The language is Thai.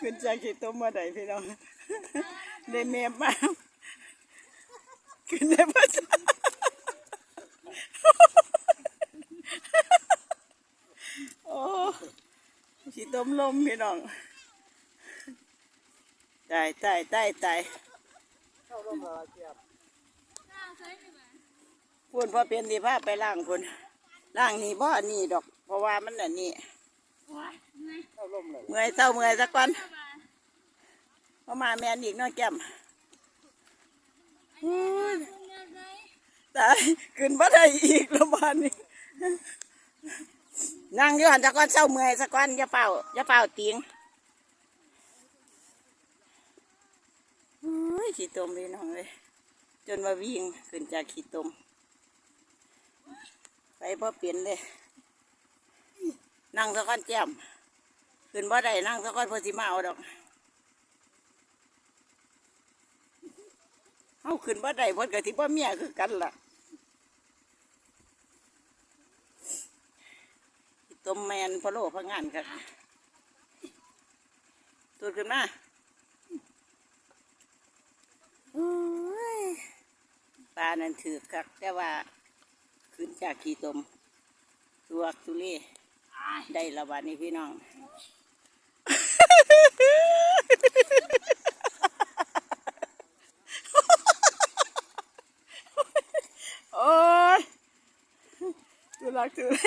ขึ้นจากขี้ต้มมาได้พี่น้องได้แม่มาขึ้นได้พ่อจ้าโอ้ขี้ต้มลมพี่น้องตายตายตายตายเข้าร่มละเกียบพุ่นพอเปลี่ยนดีผ้าไปล่างพุ่นล่างนี่บ่อันนี่ดอก เพราะว่ามันอันนี้ เมื่อยเศร้าเมื่อยสักวันพอมาแมนอีกน้อยแก้มตายขึ้นบ่ได้อีกแล้วบ้านนี้นั่งอยู่หันสักวันเศร้าเมื่อยสักวันอย่าเฝ้าอย่าเฝ้าเตียงอุ้ยขี้ตมพี่น้องเลยจนว่าวิ่งขึ้นจากขี้ตม ไปพ่อเปลี่ยนเลย นั่งสักวันแจ่ม ขึ้นบ่ได้นั่งสักวันเพอสิมาเอาดอกเฮาขึ้นบ่ได้เพิ่นก็สิบ่เมียคือกันล่ะต้มแมนพะโลพะงานครับตัวขึ้นมาโอ้ยปลานั่นถือคักแต่ว่า ขึ้นจากขีตม ตัวทุล่ได้ละบาดนี้พี่น้อง โอ้ยดูรักทุเล